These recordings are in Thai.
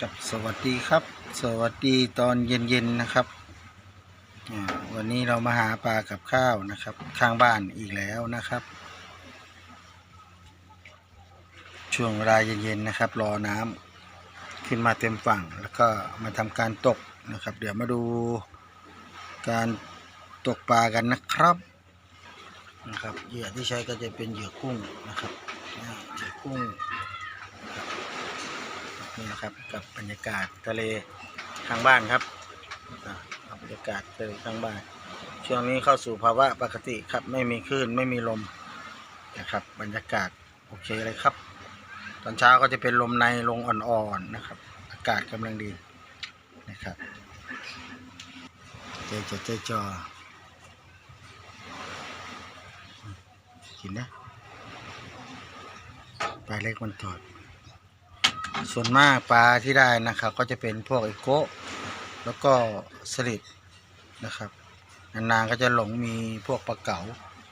กับสวัสดีครับ สวัสดีตอนเย็นๆนะครับ วันนี้เรามาหาปลากับข้าวนะครับ ข้างบ้านอีกแล้วนะครับ ช่วงเวลาเย็นๆนะครับ รอน้ำขึ้นมาเต็มฝั่ง แล้วก็มาทำการตกนะครับ เดี๋ยวมาดูการตกปลากันนะครับนะครับเหยื่อที่ใช้ก็จะเป็นเหยื่อกุ้งนะครับเหยื่อกุ้ง นี่นะครับกับบรรยากาศทะเลข้างบ้านครับบรรยากาศทะเลข้างบ้าน ช่วงนี้เข้าสู่ภาวะปกติครับไม่มีคลื่นไม่มีลมนะครับ บรรยากาศโอเคเลยครับ ตอนเช้าก็จะเป็นลมในลงอ่อนๆนะครับ อากาศกำลังดีนะครับเจจเจจอกินนะปลาเล็กมันตอด ส่วนมากปลาที่ได้นะครับ ก็จะเป็นพวกไอโกะแล้วก็สลิดนะครับนานๆก็จะหลงมีพวกปลาเก๋า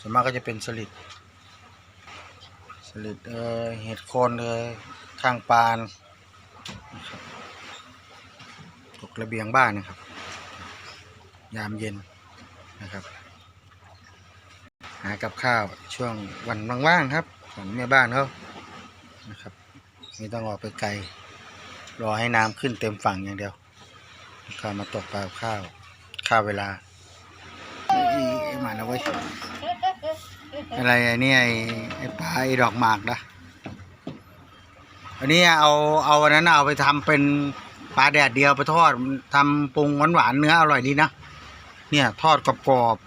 ส่วนมากก็จะเป็นสลิดสลิดเออเห็ดโคนเอยข้างปานนะครับตกระเบียงบ้านนะครับ ยามเย็นนะครับ หากับข้าวช่วงวันว่างๆครับของแม่บ้านเขานะครับ ไม่ต้องออกไปไกล รอให้น้ำขึ้นเต็มฝั่งอย่างเดียวข้ามาตกปลาข้าวข้าวเวลาอ้ไอ้หมาแล้วเว้ยอะไรไอ้นี่ไอ้ไอ้ปลาไอ้ดอกหมากนะอันนี้เอาเอาวันนั้นเอาไปทำเป็นปลาแดดเดียวไปทอดทำปรุงหวานหวานๆเนื้ออร่อยดีนะเนี่ยทอดกรอบๆ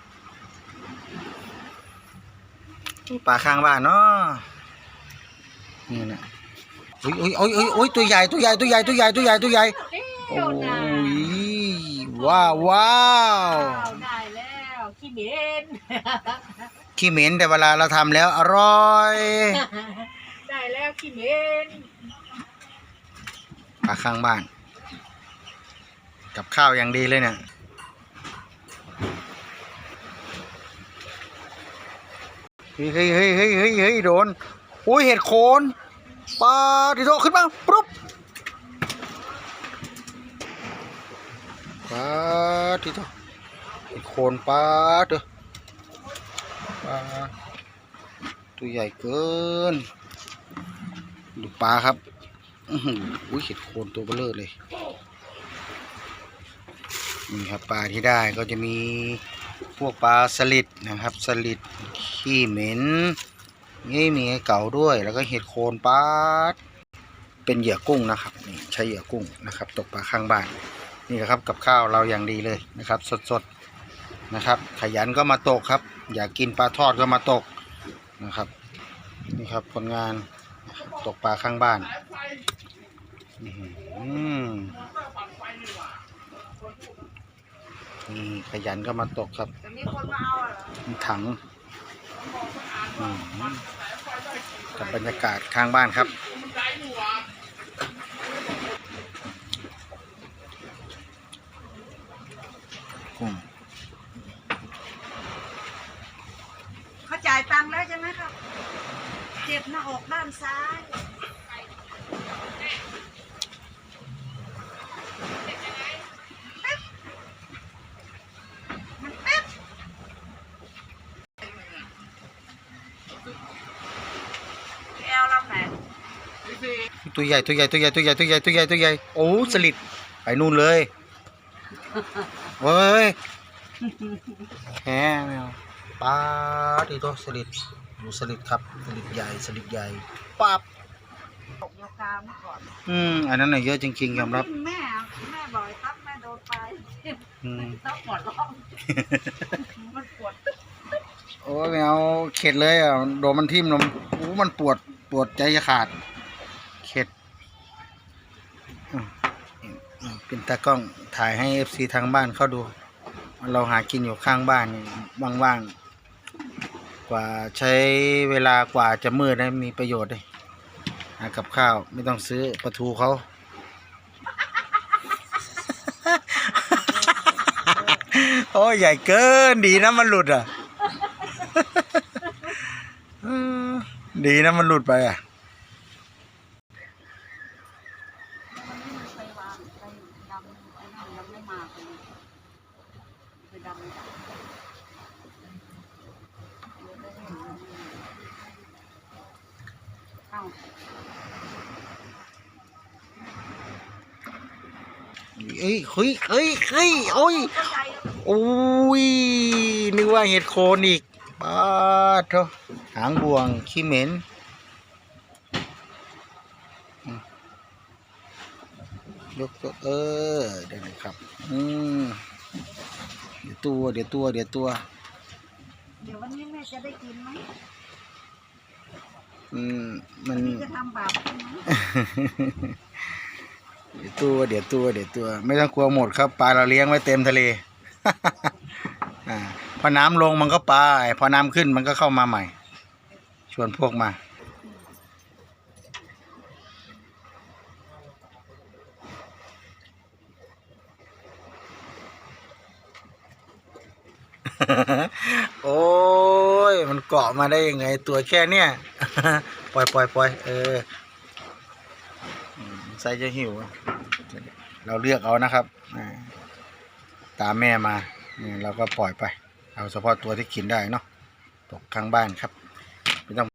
ปลาข้างบ้านเนาะนี่นะ อ้ยโอ้ยโอ้ยโอ้ยโอ้ยตัวใหญ่ตัวใหญ่ตัวใหญ่ตัวใหญ่ตัวใหญ่ตัวใหญ่โอ้ยว้าวว้าวได้แล้วขี้เหม็นขี้เหม็นแต่เวลาเราทำแล้วอร่อย ได้แล้วขี้เหม็นปลาข้างบ้าน กับข้าวอย่างดีเลยเนี่ยเฮ้ยเฮ้ยเฮ้ยเฮ้ยเฮ้ยเฮ้ยโดนโอ้ยเห็ดโคน ปลาดิโตขึ้นมาปุ๊บปลาดิโตเห็ดโคนปลาเด้อปลาตัวใหญ่เกิน ดูปลาครับอุ้ยเห็ดโคนตัวเบลอเลยนี่ครับปลาที่ได้ก็จะมีพวกปลาสลิดนะครับ สลิดขี้เหม็น นี่มีไอ้เก๋าด้วยแล้วก็เห็ดโคนปาดเป็นเหยื่อกุ้งนะครับนี่ใช้เหยื่อกุ้งนะครับ ตกปลาข้างบ้านนี่แหละครับกับข้าวเราอย่างดีเลยนะครับ สดๆนะครับ ขยันก็มาตกครับ อยากกินปลาทอดก็มาตกนะครับนี่ครับผลงานตกปลาข้างบ้านอือหือนี่ขยันก็มาตกครับมีถัง กับบรรยากาศข้างบ้านครับ กุ้งเขาจ่ายตังค์แล้วใช่ไหมครับ เจ็บหน้าอกด้านซ้าย มันแป๊บแอลลำไหน ตัวใหญ่ตัวใหญ่ตัวใหญ่ตัวใหญ่ตัวใหญ่ตัวใหญ่ตัวใหญ่โอ้สลิดไปนู่นเลยเว้ยแหมแมวปลาดีตัวสลิดดูสลิดครับสลิดใหญ่สลิดใหญ่ปั๊บตกโยกาเมื่อก่อนอืมอันนั้นน่ะเยอะจริงๆยอมรับแม่แม่บ่อยครับแม่โดนไปอืมต้องปวดร้องมันปวดโอ้ยแมวเข็ดเลยอะโดนมันทิ่มลมโอ้มันปวดปวดใจจะขาด เป็นตากล้องถ่ายให้เอฟซีทางบ้านเขาดู เราหากินอยู่ข้างบ้านว่างๆ กว่าใช้เวลากว่าจะมืดได้มีประโยชน์เลยหากับข้าวไม่ต้องซื้อปลาทูเขาโอ้ยใหญ่เกินดีนะมันหลุดอะดีนะมันหลุดไปอะ ไป ดำไม่ได้เอ้า เอ้ยเฮ้ยเฮ้ยเฮ้ยโอ้ยเข้าใจโอ้ยนึกว่าเห็ดโคนอีกป้าดเถอะหางบ่วงขี้เหม็นอืมยกตัวเออเดี๋ยวนะครับอืมเดี๋ยวตัว เดี๋ยวตัว เดี๋ยวตัว เดี๋ยววันนี้แม่จะได้กินไหมอืม มันพี่จะทำบาปใช่ไหม เดี๋ยวตัวเดี๋ยวตัวเดี๋ยวตัว ไม่ต้องกลัวหมดครับปลาเราเลี้ยงไว้เต็มทะเลอ่าพอน้ำลงมันก็ไปพอน้ำขึ้นมันก็เข้ามาใหม่ ชวนพวกมา โอ้ย มันเกาะมาได้ยังไงตัวแค่เนี้ยปล่อยปล่อยปล่อยเออ อืมใส่จะหิว เราเลือกเอานะครับ ตามแม่มานี่เราก็ปล่อยไป เอาเฉพาะตัวที่กินได้เนาะตกข้างบ้านครับ ไม่ต้อง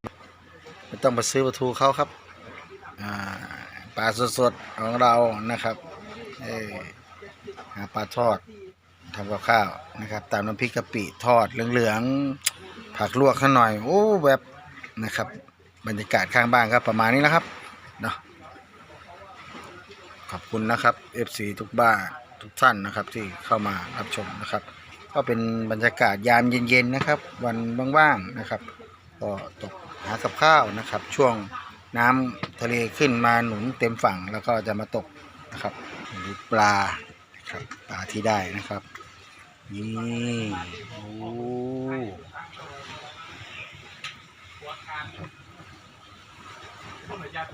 ไม่ต้องไปซื้อปลาทูเขาครับปลาสดๆของเรานะครับเออหาปลาทอดทำกับข้าวนะครับ ตามน้ำพริกกะปิทอดเหลืองๆผักลวกข้างหน่อย โอ้แบบนะครับ บรรยากาศข้างบ้านครับประมาณนี้นะครับ อบคุณนะครับ FC ทุกบ้านทุกท่านนะครับที่เข้ามารับชมนะครับ ก็เป็นบรรยากาศยามเย็นๆนะครับ วันว่างๆนะครับ ก็ตกหากับข้าวนะครับ ช่วงน้ำทะเลขึ้นมาหนุนเต็มฝั่งแล้วก็จะมาตกนะครับหรือปลาครับปลาที่ได้นะครับนี่โอ้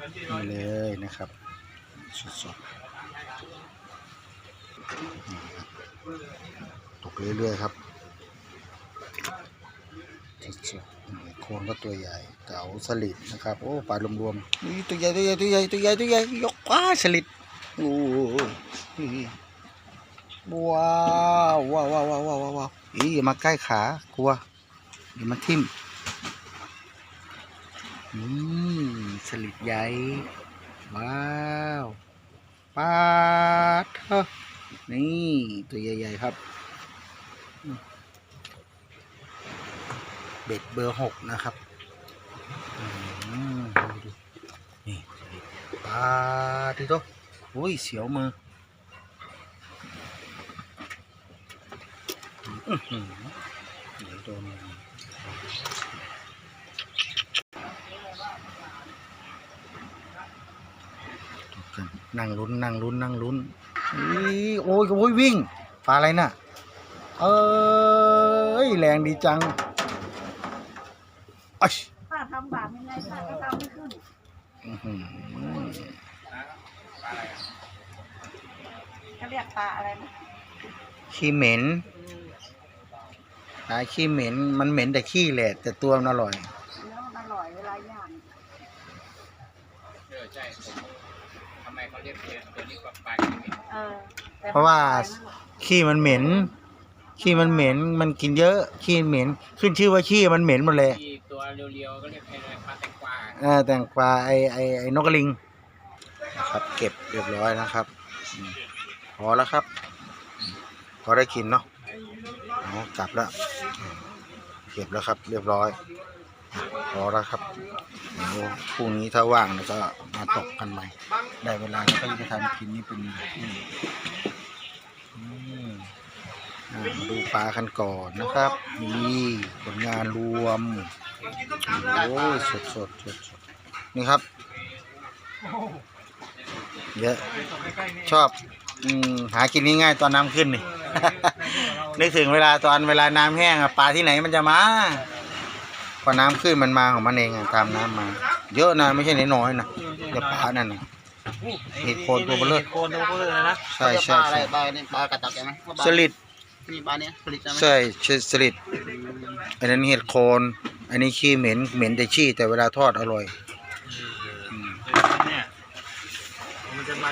นี่เลยนะครับ สดๆตกเรื่อยๆครับสดๆโคนก็ตัวใหญ่เก๋าสลิดนะครับ โอ้ปลารวมๆนี่ตัวใหญ่ตัวใหญ่ตัวใหญ่ตัวใหญ่ตัวใหญ่ยกว้าสลิดโอ้ว้าวว้าวว้าวว้าวว้าวว้าวอีอย่ามาใกล้ขากลัวอย่ามาทิ่มอืมสลิดใหญ่ ว้าวปลาเถอะนี่ตัวใหญ่ ๆ ครับ เบ็ดเบอร์หกนะครับนี่ปลาที่ตัวอุ้ย เสียวมืออื้อหือเดี๋ยวโดน นนั่งลุ้นนั่งลุ้นนั่งลุ้นอีโอ้ยโอ้ยวิ่งปลาอะไรน่ะ เอ้ยแรงดีจังอ้ยป้าทำบาปยังไงป้าก็ทำไม่ขึ้นอื้อหือเขาเรียกปลาอะไรนะขี้เหม็นปลาขี้เหม็น มันเหม็นแต่ขี้แหละแต่ตัวมันอร่อยเนื้อมันอร่อยเวลาย่างเออใช่ผมทำไม เขาเรียกตัวนี้ว่าปลาขี้เหม็นเออแต่เพราะว่ามันอร่อยมกขี้มันเหม็น ขี้มันเหม็น มันกินเยอะ ขี้เหม็น ขึ้นชื่อว่าขี้มันเหม็นหมดเลยที่ตัวเรียวๆก็เรียกอะไรปลาแตงกวาเออแต่งปลาไอไอไอนกกระลิงนะครับเก็บเรียบร้อยนะครับอืมพอแล้วครับอืมพอได้กินเนาะเอากลับแล้วอืมเก็บแล้วครับ เรียบร้อย พอแล้วครับเดี๋ยวพรุ่งนี้ถ้าว่างเนี่ยก็ มาตกกันใหม่ ได้เวลาแล้วก็จะทำกินนี่เป็นดูปลากันก่อนนะครับนี่ผลงานรวมโอ้สดสดสดสดนี่ครับเยอะชอบอหากินง่ายๆตอนน้ำขึ้นนี่นึกถึงเวลาตอนเวลาน้ำแห้งปลาที่ไหนมันจะมาพอน้ำขึ้นมันมาของมันเองตามน้ำมา เยอะนะไม่ใช่น้อยๆนะ เดี๋ยวปลานั่นนะเห็ดโคนตัวเบลอโคนตัวเบลอเลยนะใช่ใช่ปลาอะไรใช่ปลาเนี่ยปลากระตักใช่ไหมว่าปลาสลิดมีปลาเนี้ยสลิดใช่ไหมใช่ใช่สลิดอันนั้นเห็ดโคน อันนี้ขี้เหม็นเหม็นแต่ขี้แต่เวลาทอดอร่อย เนี่ยมันจะมา